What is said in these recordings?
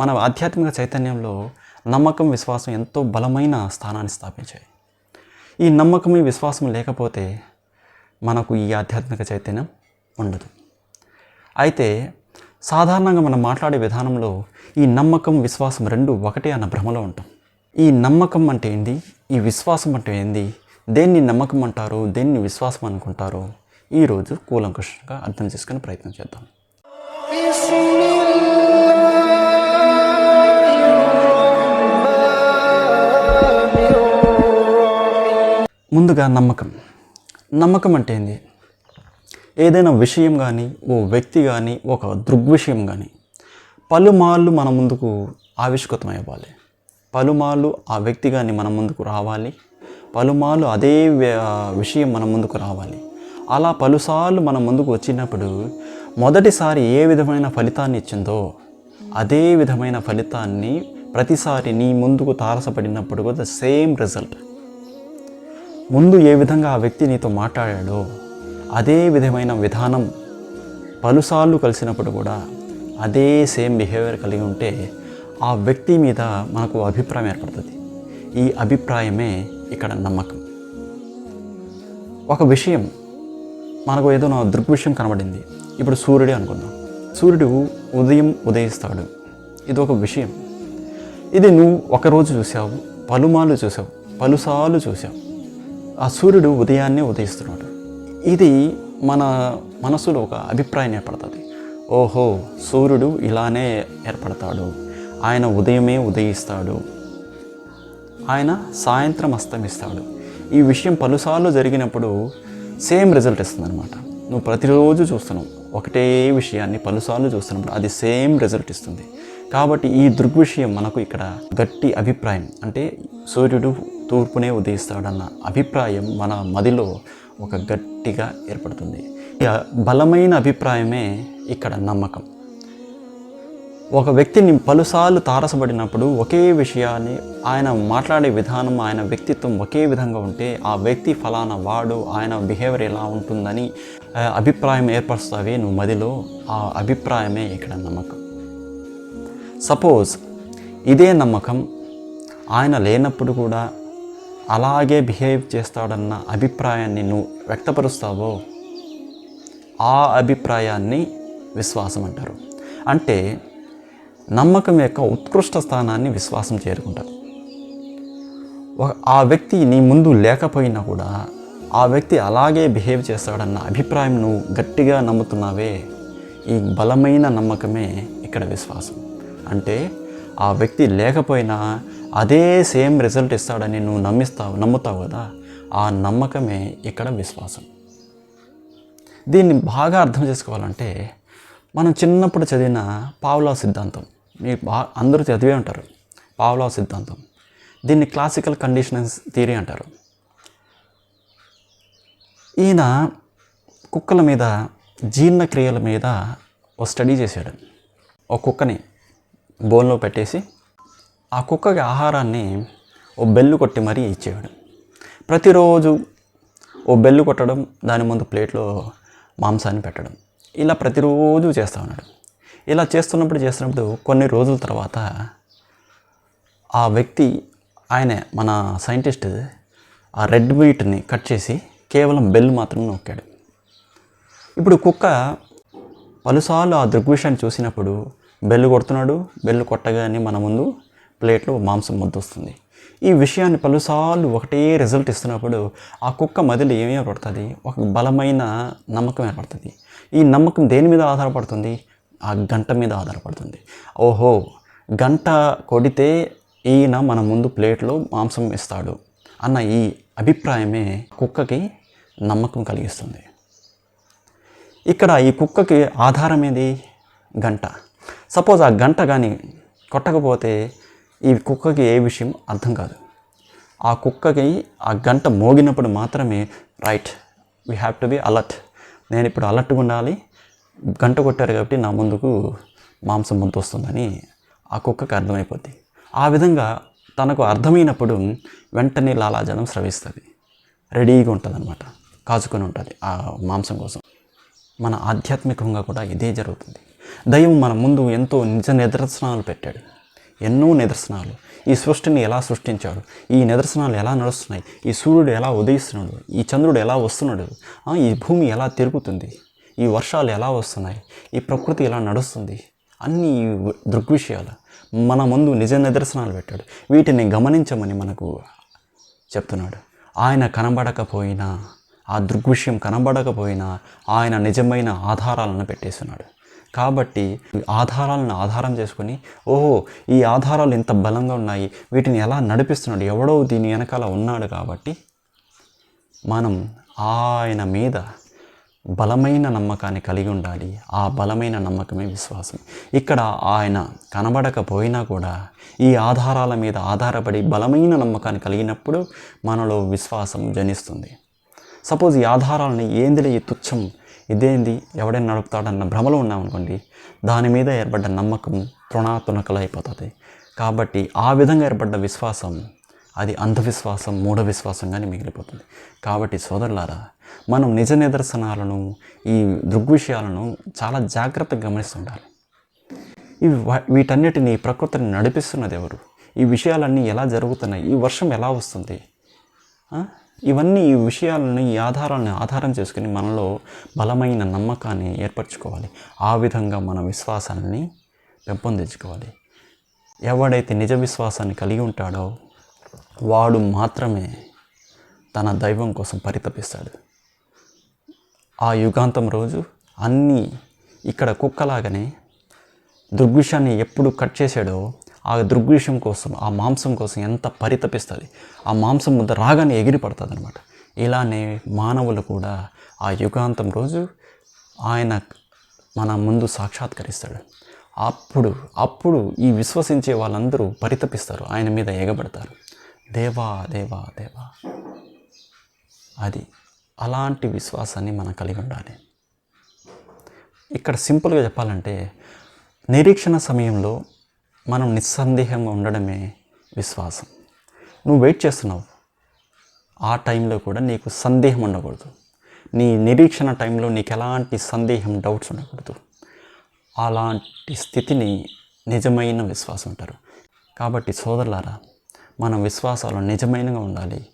మన ఆధ్యాత్మిక చైతన్యంలో నమ్మకం విశ్వాసం ఎంతో బలమైన స్థానాన్ని స్థాపించాయి. ఈ నమ్మకం విశ్వాసం లేకపోతే మనకు ఈ ఆధ్యాత్మిక చైతన్యం ఉండదు. అయితే సాధారణంగా మనం మాట్లాడే విధానంలో ఈ నమ్మకం విశ్వాసం రెండు ఒకటే అన్న భ్రమలో ఉంటాం. ఈ నమ్మకం అంటే ఏంది? ఈ విశ్వాసం అంటే ఏంది? దేన్ని నమ్మకం అంటారు? దేన్ని విశ్వాసం అనుకుంటారో? ఈరోజు కూలంకుషంగా అర్థం చేసుకునే ప్రయత్నం చేద్దాం. ముందుగా నమ్మకం. నమ్మకం అంటే ఏంది? ఏదైనా విషయం కానీ ఓ వ్యక్తి కానీ ఒక దృగ్విషయం కానీ పలుమార్లు మన ముందుకు ఆవిష్కృతం అవ్వాలి. పలుమార్లు ఆ వ్యక్తి కానీ మన ముందుకు రావాలి. పలుమార్లు అదే విషయం మన ముందుకు రావాలి. అలా పలుసార్లు మన ముందుకు వచ్చినప్పుడు మొదటిసారి ఏ విధమైన ఫలితాన్ని ఇచ్చిందో అదే విధమైన ఫలితాన్ని ప్రతిసారి నీ ముందుకు తారసపడినప్పుడు కూడా సేమ్ రిజల్ట్ ముందు ఏ విధంగా ఆ వ్యక్తి నీతో మాట్లాడాడో అదే విధమైన విధానం పలుసార్లు కలిసినప్పుడు కూడా అదే సేమ్ బిహేవియర్ కలిగి ఉంటే ఆ వ్యక్తి మీద మనకు అభిప్రాయం ఏర్పడుతుంది. ఈ అభిప్రాయమే ఇక్కడ నమ్మకం. ఒక విషయం మనకు ఏదో నా దృగ్విషయం కనబడింది. ఇప్పుడు సూర్యుడే అనుకుందాం. సూర్యుడు ఉదయం ఉదయిస్తాడు. ఇది ఒక విషయం. ఇది నువ్వు ఒకరోజు చూసావు పలుమార్లు చూసావు పలుసార్లు చూసావు ఆ సూర్యుడు ఉదయాన్నే ఉదయిస్తున్నాడు. ఇది మన మనసులో ఒక అభిప్రాయం ఏర్పడుతుంది. ఓహో సూర్యుడు ఇలానే ఏర్పడతాడు. ఆయన ఉదయమే ఉదయిస్తాడు. ఆయన సాయంత్రం అస్తమిస్తాడు. ఈ విషయం పలుసార్లు జరిగినప్పుడు సేమ్ రిజల్ట్ ఇస్తుందన్నమాట నువ్వు ప్రతిరోజు చూస్తున్నావు. ఒకటే విషయాన్ని పలుసార్లు చూస్తున్నప్పుడు అది సేమ్ రిజల్ట్ ఇస్తుంది. కాబట్టి ఈ దృగ్విషయం మనకు ఇక్కడ గట్టి అభిప్రాయం. అంటే సూర్యుడు తూర్పునే ఉదయిస్తాడన్న అభిప్రాయం మన మదిలో ఒక గట్టిగా ఏర్పడుతుంది. బలమైన అభిప్రాయమే ఇక్కడ నమ్మకం. ఒక వ్యక్తిని పలుసార్లు తారసపడినప్పుడు ఒకే విషయాన్ని ఆయన మాట్లాడే విధానం ఆయన వ్యక్తిత్వం ఒకే విధంగా ఉంటే ఆ వ్యక్తి ఫలానా వాడు ఆయన బిహేవియర్ ఎలా ఉంటుందని అభిప్రాయం ఏర్పరుస్తావే నువ్వు మదిలో ఆ అభిప్రాయమే ఇక్కడ నమ్మకం. సపోజ్ ఇదే నమ్మకం ఆయన లేనప్పుడు కూడా అలాగే బిహేవ్ చేస్తాడన్న అభిప్రాయాన్ని నువ్వు వ్యక్తపరుస్తావో ఆ అభిప్రాయాన్ని విశ్వాసం అంటారు. అంటే నమ్మకం యొక్క ఉత్కృష్ట స్థానాన్ని విశ్వాసం చేరుకుంటారు. ఆ వ్యక్తి నీ ముందు లేకపోయినా కూడా ఆ వ్యక్తి అలాగే బిహేవ్ చేస్తాడన్న అభిప్రాయం నువ్వు గట్టిగా నమ్ముతున్నావే ఈ బలమైన నమ్మకమే ఇక్కడ విశ్వాసం. అంటే ఆ వ్యక్తి లేకపోయినా అదే సేమ్ రిజల్ట్ ఇస్తాడని నువ్వు నమ్మిస్తావు నమ్ముతావు కదా? ఆ నమ్మకమే ఇక్కడ విశ్వాసం. దీన్ని బాగా అర్థం చేసుకోవాలంటే మనం చిన్నప్పుడు చదివిన పావులా సిద్ధాంతం. మీరు బా అందరూ చదివే ఉంటారు పావులా సిద్ధాంతం. దీన్ని క్లాసికల్ కండిషనెన్స్ థియరీ అంటారు. ఈయన కుక్కల మీద జీర్ణక్రియల మీద ఓ స్టడీ చేశాడు. ఒక కుక్కని బోన్లో పెట్టేసి ఆ కుక్కకి ఆహారాన్ని ఓ బెల్లు కొట్టి మరీ ఇచ్చేవాడు ప్రతిరోజు ఓ బెల్లు కొట్టడం దాని ముందు ప్లేట్లో మాంసాన్ని పెట్టడం. ఇలా ప్రతిరోజు చేస్తూ ఉన్నాడు. ఇలా చేస్తున్నప్పుడు చేస్తున్నప్పుడు కొన్ని రోజుల తర్వాత ఆ వ్యక్తి ఆయనే మన సైంటిస్ట్ ఆ రెడ్ మీట్ని కట్ చేసి కేవలం బెల్ మాత్రమే నొక్కాడు. ఇప్పుడు కుక్క పలుసార్లు ఆ దృగ్విషయాన్ని చూసినప్పుడు బెల్లు కొడుతున్నాడు బెల్లు కొట్టగానే మన ముందు ప్లేట్లో మాంసం ముద్దొస్తుంది. ఈ విషయాన్ని పలుసార్లు ఒకటే రిజల్ట్ ఇస్తున్నప్పుడు ఆ కుక్క మదిలో ఏమి ఏర్పడుతుంది? ఒక బలమైన నమ్మకం ఏర్పడుతుంది. ఈ నమ్మకం దేని మీద ఆధారపడుతుంది? ఆ గంట మీద ఆధారపడుతుంది. ఓహో గంట కొడితే ఈయన మన ముందు ప్లేట్లో మాంసం ఇస్తాడు అన్న ఈ అభిప్రాయమే కుక్కకి నమ్మకం కలిగిస్తుంది. ఇక్కడ ఈ కుక్కకి ఆధారం ఏది? గంట. సపోజ్ ఆ గంట కానీ కొట్టకపోతే ఈ కుక్కకి ఏ విషయం అర్థం కాదు. ఆ కుక్కకి ఆ గంట మోగినప్పుడు మాత్రమే right we have to be alert. నేను ఇప్పుడు అలర్ట్గా ఉండాలి. గంట కొట్టారు కాబట్టి నా ముందుకు మాంసం ముందు వస్తుందని ఆ కుక్కకి అర్థమైపోద్ది. ఆ విధంగా తనకు అర్థమైనప్పుడు వెంటనే లాలాజలం స్రవిస్తుంది. రెడీగా ఉంటుంది అనమాట కాచుకొని ఉంటుంది ఆ మాంసం కోసం. మన ఆధ్యాత్మికంగా కూడా ఇదే జరుగుతుంది. దైవం మన ముందు ఎంతో నిజ నిదర్శనాలు పెట్టాడు. ఎన్నో నిదర్శనాలు. ఈ సృష్టిని ఎలా సృష్టించాడు? ఈ నిదర్శనాలు ఎలా నడుస్తున్నాయి? ఈ సూర్యుడు ఎలా ఉదయిస్తున్నాడు? ఈ చంద్రుడు ఎలా వస్తున్నాడు? ఈ భూమి ఎలా తిరుగుతుంది? ఈ వర్షాలు ఎలా వస్తున్నాయి? ఈ ప్రకృతి ఎలా నడుస్తుంది? అన్ని దృగ్విషయాలు మన ముందు నిజ నిదర్శనాలు పెట్టాడు. వీటిని గమనించమని మనకు చెప్తున్నాడు. ఆయన కనబడకపోయినా ఆ దృగ్విషయం కనబడకపోయినా ఆయన నిజమైన ఆధారాలను పెట్టేస్తున్నాడు. కాబట్టి ఆధారాలను ఆధారం చేసుకొని ఓహో ఈ ఆధారాలు ఇంత బలంగా ఉన్నాయి వీటిని ఎలా నడిపిస్తున్నాడు ఎవడో దీని వెనకాల ఉన్నాడు కాబట్టి మనం ఆయన మీద బలమైన నమ్మకాన్ని కలిగి ఉండాలి. ఆ బలమైన నమ్మకమే విశ్వాసం. ఇక్కడ ఆయన కనబడకపోయినా కూడా ఈ ఆధారాల మీద ఆధారపడి బలమైన నమ్మకాన్ని కలిగినప్పుడు మనలో విశ్వాసం జనిస్తుంది. సపోజ్ ఈ ఆధారాలని ఏందిలే ఈ తుచ్చం ఇదేంది? ఎవడైనా నడుపుతాడన్న భ్రమలో ఉన్నామనుకోండి దాని మీద ఏర్పడ్డ నమ్మకం తృణాతునకలైపోతుంది. కాబట్టి ఆ విధంగా ఏర్పడ్డ విశ్వాసం అది అంధవిశ్వాసం మూఢ విశ్వాసంగానే మిగిలిపోతుంది. కాబట్టి సోదరులారా మనం నిజ నిదర్శనాలను ఈ దృగ్విషయాలను చాలా జాగ్రత్తగా గమనిస్తుండాలి ఇవి వీటన్నిటిని ప్రకృతిని నడిపిస్తున్నది ఎవరు ఈ విషయాలన్నీ ఎలా జరుగుతున్నాయి ఈ వర్షం ఎలా వస్తుంది ఇవన్నీ ఈ విషయాలను ఈ ఆధారాలను ఆధారం చేసుకుని మనలో బలమైన నమ్మకాన్ని ఏర్పరచుకోవాలి. ఆ విధంగా మన విశ్వాసాన్ని పెంపొందించుకోవాలి. ఎవడైతే నిజ విశ్వాసాన్ని కలిగి ఉంటాడో వాడు మాత్రమే తన దైవం కోసం పరితపిస్తాడు. ఆ యుగాంతం రోజు అన్నీ ఇక్కడ కుక్కలాగానే దృగ్విషయాన్ని ఎప్పుడు కట్ చేశాడో ఆ దృగ్విషయం కోసం ఆ మాంసం కోసం ఎంత పరితపిస్తుంది. ఆ మాంసం ముద్ద రాగానే ఎగిరిపడుతుంది అనమాట ఇలానే మానవులు కూడా ఆ యుగాంతం రోజు ఆయన మన ముందు సాక్షాత్కరిస్తాడు. అప్పుడు అప్పుడు ఈ విశ్వసించే వాళ్ళందరూ పరితపిస్తారు ఆయన మీద ఎగబడతారు. దేవా దేవా దేవా. అది అలాంటి విశ్వాసాన్ని మనం కలిగి ఉండాలి. ఇక్కడ సింపుల్గా చెప్పాలంటే నిరీక్షణ సమయంలో మనం నిస్సందేహంగా ఉండడమే విశ్వాసం. నువ్వు వెయిట్ చేస్తున్నావు. ఆ టైంలో కూడా నీకు సందేహం ఉండకూడదు. నీ నిరీక్షణ టైంలో నీకు ఎలాంటి సందేహం డౌట్స్ ఉండకూడదు. అలాంటి స్థితిని నిజమైన విశ్వాసం అంటారు. కాబట్టి సోదరులారా మన విశ్వాసాలు నిజమైనగా ఉండాలి.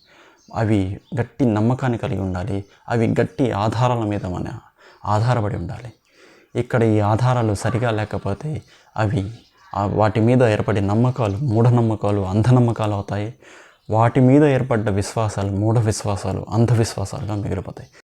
అవి గట్టి నమ్మకాన్ని కలిగి ఉండాలి. అవి గట్టి ఆధారాల మీద మన ఆధారపడి ఉండాలి. ఇక్కడ ఈ ఆధారాలు సరిగా లేకపోతే అవి వాటి మీద ఏర్పడే నమ్మకాలు మూఢనమ్మకాలు అంధనమ్మకాలు అవుతాయి. వాటి మీద ఏర్పడ్డ విశ్వాసాలు మూఢ విశ్వాసాలు అంధవిశ్వాసాలుగా మిగిలిపోతాయి.